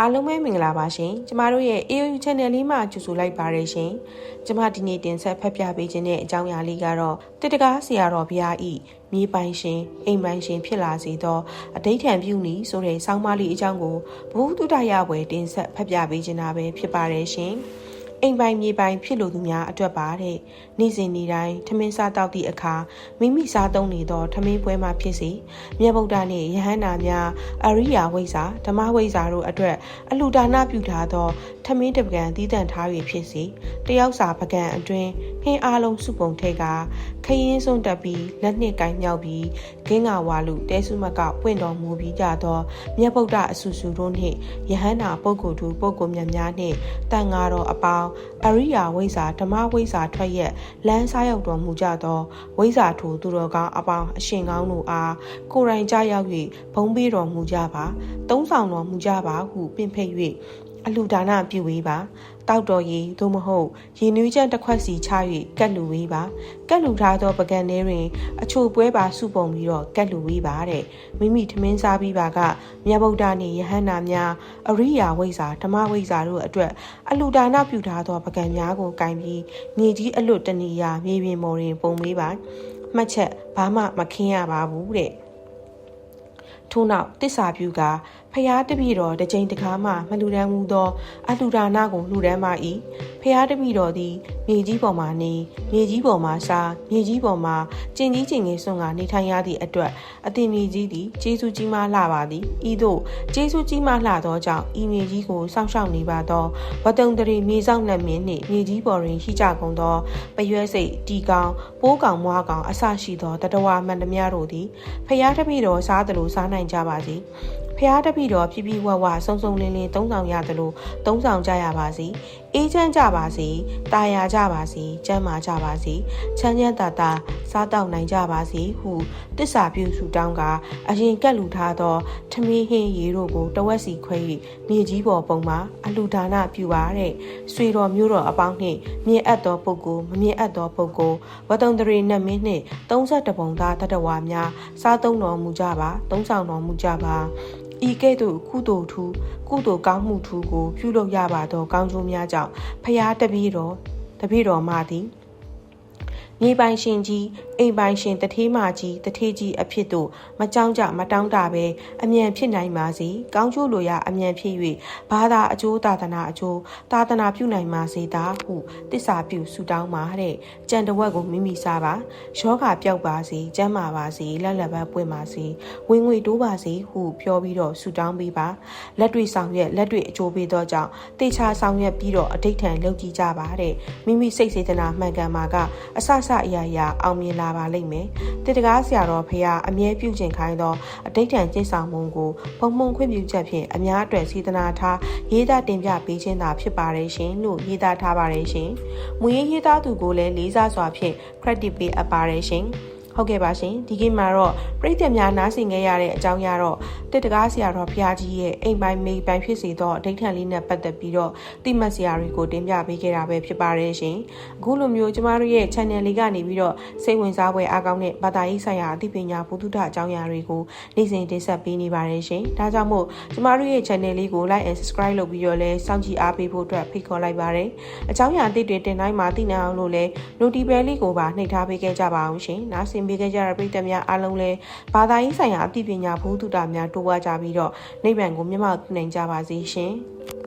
အားလုံးပဲမင်္ဂလာပါရှင်ကျမတို့ရဲ့ AOU Channel လေးမှာကြိုဆိုလိုက်ပါရရှင်ကျမဒီနေ့တင်ဆက်ဖတ်ပြပေးခြင်းတဲ့အကြောင်းအရာလေးကတော့တစ်တကားဆရာတော်ဘုရားဤမြေပိုင်ရှင်အိမ်ပိုင်ရှင်ဖြစ်လာစေသောအဋိဌံပြုနည်းဆိုတဲ့စောင်းမလေးအကြောင်းကိုဘုဟုတုတရဝယ်တင်ဆက်ဖတ်ပြပေးခြင်းတာပဲဖြစ်ပါတယ်ရှင်အိမ်ပိုင်မြေပိုင်ဖြစ်လို့သူများအတွက်ပါတဲ့ နေ့စဉ်နေ့တိုင်းထမင်းစားတောက်သည့်အခါမိမိစားသုံးနေသောထမင်းပွဲမှာဖြစ်စေမြတ်ဗုဒ္ဓနှင့်ယဟန္တာများအရိယာဝိဇ္ဇာဓမ္မဝိဇ္ဇာတို့အတွက်အလှူဒါနပြုထားသောထမင်းတပကံတည်တံ့ထား၍ဖြစ်စေတယောက်စာပကံအတွင်းဟင်းအားလုံးစုပုံထဲကခရင်စွန့်တက်ပြီးလက်နှစ်ကိုင်းမြောက်ပြီးဂင်းငါဝါလူတဲဆုမကပွင့်တော်မူပြီးကြသောမြတ်ဗုဒ္ဓအဆူဆူတို့နှင့်ယဟန္တာပုဂ္ဂိုလ်သူပုဂ္ဂိုလ်မြတ်များနှင့်တန်ဃာတော်အပေါင်းအရိယာဝိဇ္ဇာဓမ္မဝိဇ္ဇာထွက်ရက်လမ်းစားရောက်တော်မူကြသောဝိဇ္ဇာထိုသူတော်ကောင်းအပေါင်းအရှင်ကောင်းတို့အားကိုယ်တိုင်ကြရောက်၍ဘုံပေးတော်မူကြပါသုံးဆောင်တော်မူကြပါဟုပင့်ဖိတ်၍အလှဒါနပြုဝေးပါ တောက်တော်ရည်သို့မဟုတ်ရည်နွေးချက်တစ်ခွက်စီချ၍ကတ်လူဝေးပါကတ်လူထားသောပကံထဲတွင် အချိုပွဲပါစုပုံပြီးတော့ကတ်လူဝေးပါတဲ့မိမိထမင်းစားပြီးပါကမြတ်ဗုဒ္ဓနှင့်ယဟန္တာများအရိယာဝိဇ္ဇာဓမ္မဝိဇ္ဇာတို့အတွက်အလှဒါနပြုထားသောပကံများကိုကင်ပြီးမြေကြီးအလွတ်တနေရာမြေပြင်ပေါ်တွင် ပုံမေးပါမှတ်ချက်ဘာမှမခင်းရပါဘူးတဲ့ ထို့နောက်တစ္ဆာပြုကဖျားတပည့်တော်တစ်ကြိမ်တစ်ခါမှမလူဒန်းမှုသောအလှူဒါနကိုလှူဒန်းပါ၏ဖျားတပည့်တော်သည်မြေကြီးပေါ်မှနေမြေကြီးပေါ်မှစားမြေကြီးပေါ်မှကျင်ကြီးကျင်ငယ်ဆွမ်းကနေထိုင်ရသည့်အတွက်အတင်မြေကြီးသည်ကျေးဇူးကြီးမားလှပါသည်ဤသို့ကျေးဇူးကြီးမားလှသောကြောင့်ဤမြေကြီးကိုစောင့်ရှောက်နေပါသောဝတုံတရီမြေဆောင်နှံမင်းနှင့်မြေကြီးပေါ်တွင်ရှိကြကုန်သောပရွဲစိတ်တီကောင်ပိုးကောင်မွားကောင်အဆရှိသောတတဝမှန်သမျှတို့သည်ဖျားတပည့်တော်စားသလိုစားနိုင်ကြပါစေဖျားတပည့်တော်ပြပြဝဝဆုံဆုံလင်းလင်းသုံးဆောင်ရသလိုသုံးဆောင်ကြရပါစေအေးချမ်းကြပါစေတာယာကြပါစေကျမ်းမာကြပါစေချမ်းချမ်းသာသာစားတောက်နိုင်ကြပါစေဟုတစ္ဆာပြုစုတောင်းကအရင်ကက်လူထားသောထမင်းဟင်းရေတို့ကိုတဝက်စီခွဲ၍မြေကြီးပေါ်ပုံမှာအလူဒါနပြုပါတဲ့ဆွေတော်မျိုးတော်အပေါင်းနှင့်မြင်အပ်သောပုဂ္ဂိုလ်မမြင်အပ်သောပုဂ္ဂိုလ်ဝတုံတရီနတ်မင်းနှင့်32ပုံသားတတဝါများစားသုံးတော်မူကြပါသုံးဆောင်တော်မူကြပါ ဤကဲ့သို့ကုသိုလ်ထူးကုသိုလ်ကောင်းမှုထူးကို ပြုလုပ်ရပါသော ကောင်းကျိုးများကြောင့်ဖရာတပည့်တော်တပည့်တော်မသည် မြေပိုင်ရှင်ကြီးအိမ်ပိုင်ရှင်တထေးမကြီးတထေးကြီးအဖြစ်သို့မကြောက်ကြမတောင်းတပဲအမြန်ဖြစ်နိုင်ပါစေကောင်းကျိုးလိုရာအမြန်ဖြစ်၍ဘာသာအကျိုးသာသနာအကျိုးသာသနာပြုနိုင်ပါစေသာဟုတစ္ဆာပြုဆုတောင်းပါတဲ့ကြံတဝက်ကိုမိမိစားပါယောဂပျောက်ပါစေကျမ်းမာပါစေလက်လက်ပတ်ပွင့်ပါစေဝင်ငွေတိုးပါစေဟုပြောပြီးတော့ဆုတောင်းပေးပါလက်တွေ့ဆောင်ရွက်လက်တွေ့အကျိုးပေးသောကြောင့်တေချာဆောင်ရွက်ပြီးတော့အဋိဌံလုပ်ကြည့်ကြပါတဲ့မိမိစိတ်စေတနာမှန်ကန်မှာကအဆဆအရာရာအောင်မြင်လာပါလိမ့်မယ်တေတကားဆရာတော်ဖရာအမြဲပြုကျင့်ခိုင်းသောအဋိဌံကျင့်ဆောင်မှုကိုပုံမှန်ခွင့်ပြုချက်ဖြင့်အများအတွက်စေတနာထားရေးသားတင်ပြပေးခြင်းသာဖြစ်ပါတယ်ရှင်လို့ရေးသားထားပါတယ်ရှင်မူရင်းရေးသားသူကိုလည်းလေးစားစွာဖြင့် credit ပေးအပ်ပါတယ်ရှင် ဟုတ်ကဲ့ပါရှင်ဒီကိမှာတော့ပြည်သက်များနားဆင်ခဲ့ရတဲ့အကြောင်းရတော့တစ်တကားဆရာတော်ဘုရားကြီးရဲ့အိမ်ပိုင်မိပိုင်ဖြစ်စေသောအဋိဌံလေးနဲ့ပတ်သက်ပြီးတော့တိမတ်ဆရာတွေကိုတင်ပြပေးခဲ့တာပဲဖြစ်ပါတယ်ရှင်အခုလိုမျိုးကျမတို့ရဲ့ channel လေးကနေပြီးတော့စိတ်ဝင်စားဖွယ်အားကောင်းတဲ့ဘာသာရေးဆိုင်ရာအသိပညာဘုဒ္ဓအကြောင်းအရာတွေကိုနေ့စဉ်တင်ဆက်ပေးနေပါတယ်ရှင်ဒါကြောင့်မို့ကျမတို့ရဲ့ channel လေးကို like and subscribe လုပ်ပြီးတော့လဲစောင့်ကြည့်အားပေးဖို့အတွက်ဖိတ်ခေါ်လိုက်ပါတယ်အကြောင်းအရာအသစ်တွေတင်တိုင်းမှာသိနိုင်အောင်လို့လဲ notification လေးကိုပါနှိပ်ထားပေးခဲ့ကြပါအောင်ရှင်နားဆင်ပေးခဲ့ကြတဲ့ပရိသတ်များအားလုံးလည်းဘာသာရေးဆိုင်ရာအသိပညာဘုဒ္ဓတာများတိုးပွားကြပြီးတော့နိဗ္ဗာန်ကိုမျက်မှောက်ပြုနိုင်ကြပါစေရှင်။